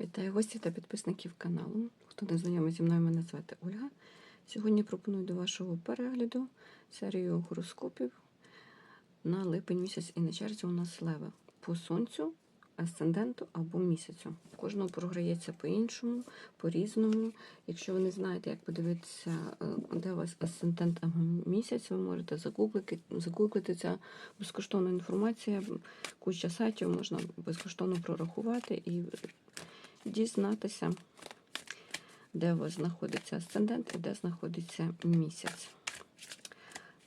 Вітаю гості та підписників каналу. Хто не знайомий зі мною, мене звати Ольга. Сьогодні пропоную до вашого перегляду серію гороскопів на липень місяць і на черзі у нас леви по сонцю, асценденту або місяцю. Кожного програється по-іншому, по-різному. Якщо ви не знаєте, як подивитися, е, де у вас асцендент або місяць, ви можете загуглити ця безкоштовна інформація. Куча сайтів можна безкоштовно прорахувати і дізнатися, де у вас знаходиться асцендент і де знаходиться місяць.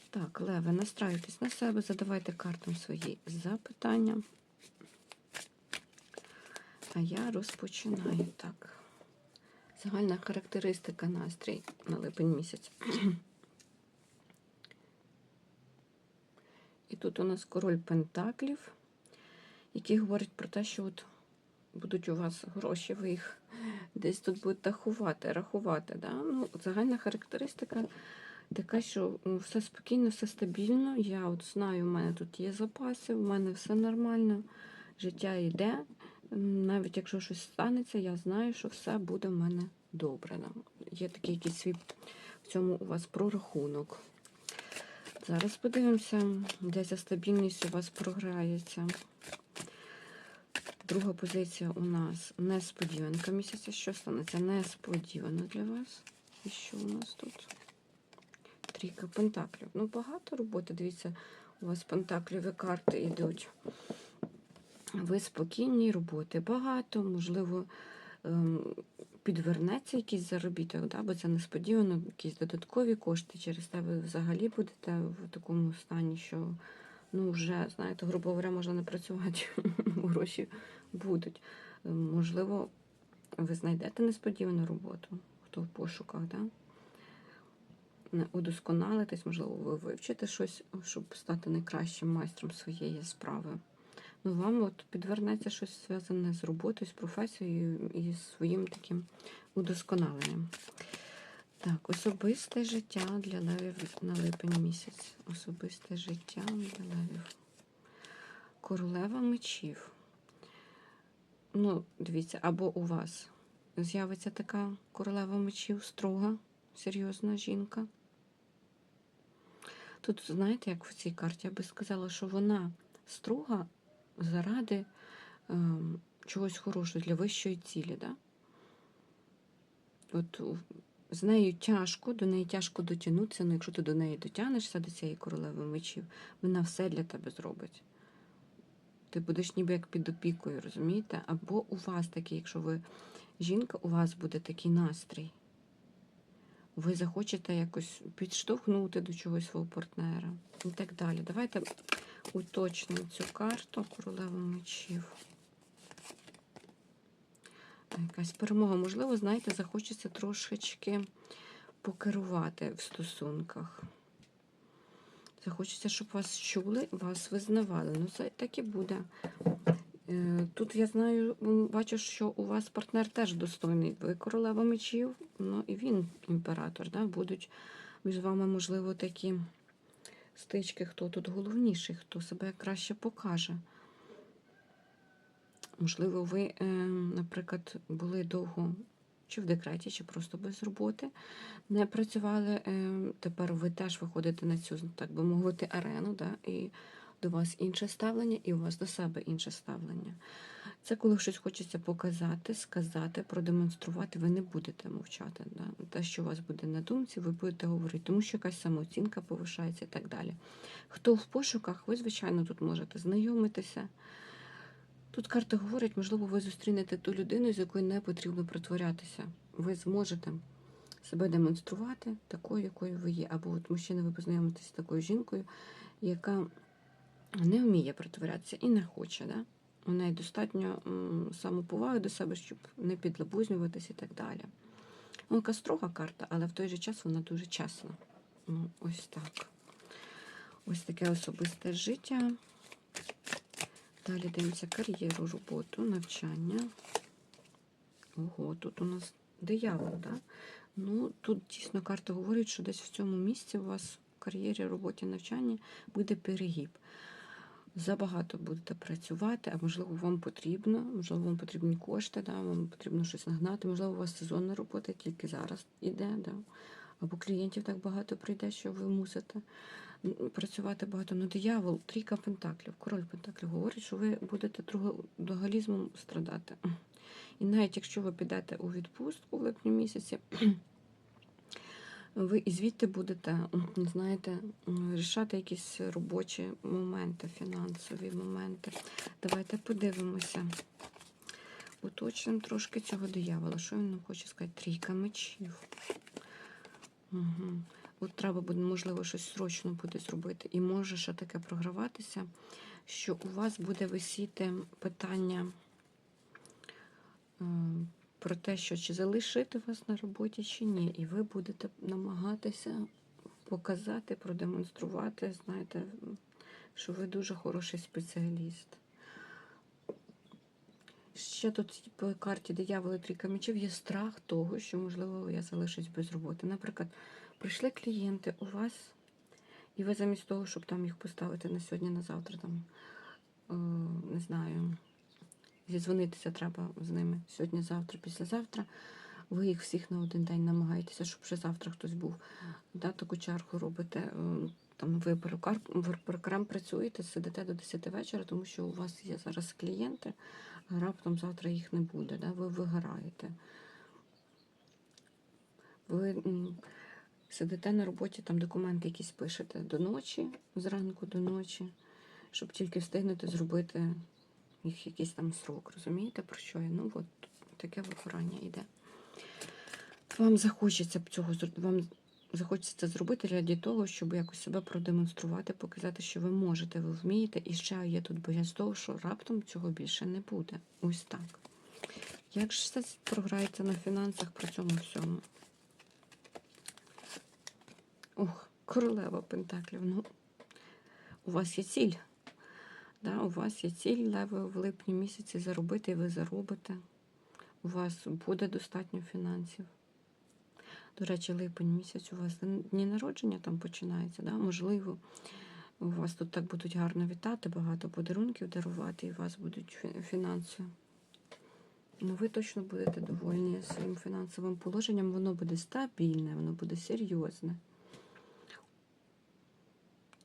Так, леви, настраюйтесь на себе, задавайте картам свої запитання. А я розпочинаю так. Загальна характеристика настрій на липень місяць. І тут у нас король Пентаклів, який говорить про те, що от будуть у вас гроші, ви їх десь тут будете ховати, рахувати. Да? Ну, загальна характеристика така, що все спокійно, все стабільно. Я от знаю, у мене тут є запаси, у мене все нормально, життя йде. Навіть якщо щось станеться, я знаю, що все буде в мене добре. Є такий якийсь свій в цьому у вас прорахунок. Зараз подивимося, де ця стабільність у вас програється. Друга позиція у нас несподіванка місяця. Що станеться несподівано для вас? І що у нас тут? Трійка пентаклів. Ну, багато роботи. Дивіться, у вас пентакліві карти йдуть. Ви спокійні роботи багато, можливо, ем, підвернеться якийсь заробіток, да? бо це несподівано, якісь додаткові кошти. Через те ви взагалі будете в такому стані, що ну, вже, знаєте, грубо говоря, можна не працювати, гроші будуть. Ем, Можливо, ви знайдете несподівану роботу, хто в пошуках, да? Не удосконалитесь, можливо, ви вивчите щось, щоб стати найкращим майстром своєї справи. Ну, вам от підвернеться щось зв'язане з роботою, з професією і з своїм таким удосконаленням. Так, особисте життя для левів на липень місяць. Особисте життя для левів. Королева мечів. Ну, дивіться, або у вас з'явиться така королева мечів, строга, серйозна жінка. Тут, знаєте, як в цій карті, я би сказала, що вона строга заради ем, чогось хорошого для вищої цілі. Да? От з нею тяжко, до неї тяжко дотягнутися, але якщо ти до неї дотягнешся, до цієї королеви мечів, вона все для тебе зробить. Ти будеш ніби як під опікою, розумієте? Або у вас такий, якщо ви жінка, у вас буде такий настрій. Ви захочете якось підштовхнути до чогось свого партнера і так далі. Давайте уточнимо цю карту королеву мечів. Якась перемога. Можливо, знаєте, захочеться трошечки покерувати в стосунках. Захочеться, щоб вас чули, вас визнавали. Ну, це так і буде. Е, Тут я знаю, бачу, що у вас партнер теж достойний. Ви королева мечів, ну і він імператор. Да? Будуть між вами, можливо, такі стички, хто тут головніший, хто себе краще покаже. Можливо, ви, е, наприклад, були довго чи в декреті, чи просто без роботи, не працювали. е, Тепер ви теж виходите на цю, так би мовити, арену, да? і до вас інше ставлення, і у вас до себе інше ставлення. Це коли щось хочеться показати, сказати, продемонструвати, ви не будете мовчати. Да? Те, що у вас буде на думці, ви будете говорити, тому що якась самооцінка повишається і так далі. Хто в пошуках, ви, звичайно, тут можете знайомитися. Тут карта говорить, можливо, ви зустрінете ту людину, з якою не потрібно притворятися. Ви зможете себе демонструвати такою, якою ви є. Або от мужчина, ви познайомитесь з такою жінкою, яка не вміє притворятися і не хоче. Да? У неї достатньо самоповаги до себе, щоб не підлабузнюватися і так далі. Ну, яка строга карта, але в той же час вона дуже чесна. Ну, ось так. Ось таке особисте життя. Далі дивимося кар'єру, роботу, навчання. Ого, тут у нас диявол, да? Ну, тут дійсно карта говорить, що десь в цьому місці у вас в кар'єрі, роботі, навчанні буде перегиб. забагато будете працювати, а можливо, вам потрібно, можливо, вам потрібні кошти, да, вам потрібно щось нагнати, можливо, у вас сезонна робота тільки зараз іде, да, або клієнтів так багато прийде, що ви мусите працювати багато. Ну, диявол, трійка пентаклів, король пентаклів говорить, що ви будете трудоголізмом страдати. І навіть якщо ви підете у відпустку в липні місяці, ви і звідти будете, знаєте, рішати якісь робочі моменти, фінансові моменти. Давайте подивимося. Уточнимо трошки цього диявола. Що він нам хоче сказати? Трійка мечів. Угу. От треба буде, можливо, щось срочно буде зробити. І може ще таке програватися, що у вас буде висіти питання е, про те, що чи залишити вас на роботі, чи ні. І ви будете намагатися показати, продемонструвати, знаєте, що ви дуже хороший спеціаліст. Ще тут по карті дияволи трійка мечів є страх того, що, можливо, я залишусь без роботи. Наприклад, прийшли клієнти у вас, і ви замість того, щоб там їх поставити на сьогодні, на завтра, там, е, не знаю, зідзвонитися треба з ними сьогодні, завтра, післязавтра. Ви їх всіх на один день намагаєтеся, щоб вже завтра хтось був. Да, таку чарку робите. е, Там ви перукар, працюєте, сидите до 10 вечора, тому що у вас є зараз клієнти, а раптом завтра їх не буде. Да? Ви вигораєте. Ви сидите на роботі, там документи якісь пишете до ночі, зранку до ночі, щоб тільки встигнути зробити їх якийсь там срок. Розумієте, про що я? Ну, от таке вигорання йде. Вам захочеться цього вам захочеться це зробити раді того, щоб якось себе продемонструвати, показати, що ви можете, ви вмієте, і ще є тут боязнь того, що раптом цього більше не буде. Ось так. Як ж це програється на фінансах при цьому всьому? Ох, королева Пентаклів. Ну, у вас є ціль. Да, у вас є ціль леви в липні місяці заробити, і ви заробите. У вас буде достатньо фінансів. До речі, липень місяць у вас дні народження там починається, да? можливо. У вас тут так будуть гарно вітати, багато подарунків дарувати, і у вас будуть фінанси. Ну, ви точно будете довольні своїм фінансовим положенням. Воно буде стабільне, воно буде серйозне.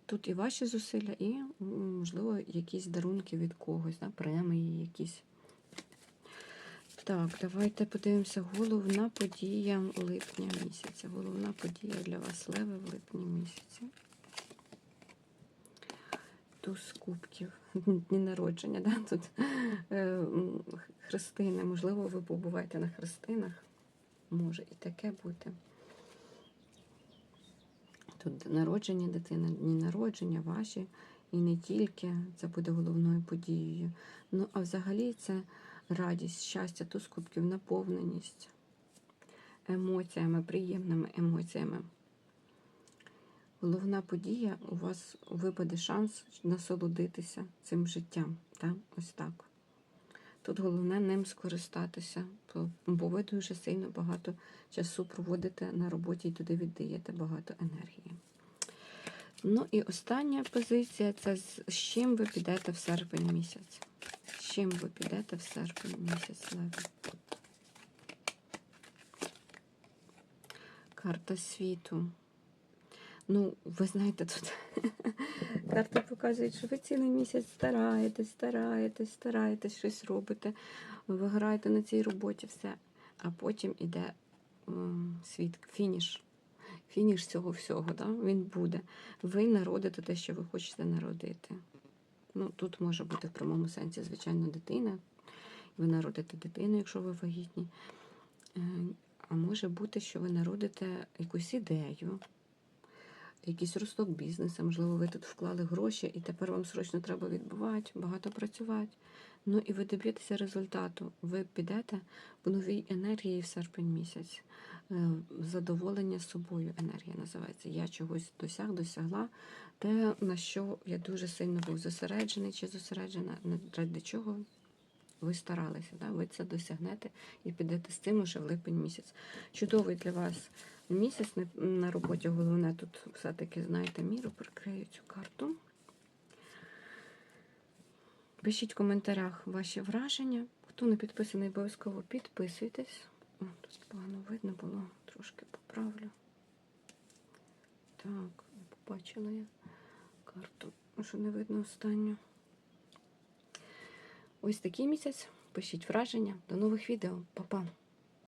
Тут і ваші зусилля, і, можливо, якісь дарунки від когось, да? премії якісь. Так, давайте подивимося. Головна подія липня місяця. Головна подія для вас леви в липні місяці. Туз кубків. Дні народження, да? Тут е, хрестини. Можливо, ви побуваєте на хрестинах. Може і таке бути. Тут народження дитини, дні народження ваші, і не тільки це буде головною подією. Ну, а взагалі це радість, щастя, туз кубків, наповненість емоціями, приємними емоціями. Головна подія у вас випаде шанс насолодитися цим життям. Так? Ось так. Тут головне ним скористатися, бо- ви дуже сильно багато часу проводите на роботі і туди віддаєте багато енергії. Ну і остання позиція це з чим ви підете в серпень місяць. З чим ви підете в серпень місяць, Леві? Карта світу. Ну, ви знаєте, тут карти показують, що ви цілий місяць стараєтесь, стараєтесь, стараєтесь, щось робите, ви граєте на цій роботі, все. А потім іде світ, фініш. Фініш цього всього, да? він буде. Ви народите те, що ви хочете народити. Ну, тут може бути в прямому сенсі, звичайно, дитина. Ви народите дитину, якщо ви вагітні. Е, А може бути, що ви народите якусь ідею, якийсь росток бізнесу, можливо, ви тут вклали гроші, і тепер вам срочно треба відбувати, багато працювати. Ну і ви доб'єтеся результату. Ви підете в новій енергії в серпень місяць. Е, Задоволення собою енергія називається. Я чогось досяг, досягла. Те, на що я дуже сильно був зосереджений чи зосереджена, на- ради чого ви старалися. Да? Ви це досягнете і підете з цим уже в липень місяць. Чудовий для вас місяць не- на роботі. Головне тут все-таки, знаєте, міру прикрию цю карту. Пишіть в коментарях ваші враження. Хто не підписаний, обов'язково підписуйтесь. О, тут погано видно було, трошки поправлю. Так, побачила я карту, що не видно останню. Ось такий місяць. Пишіть враження. До нових відео. Па-па!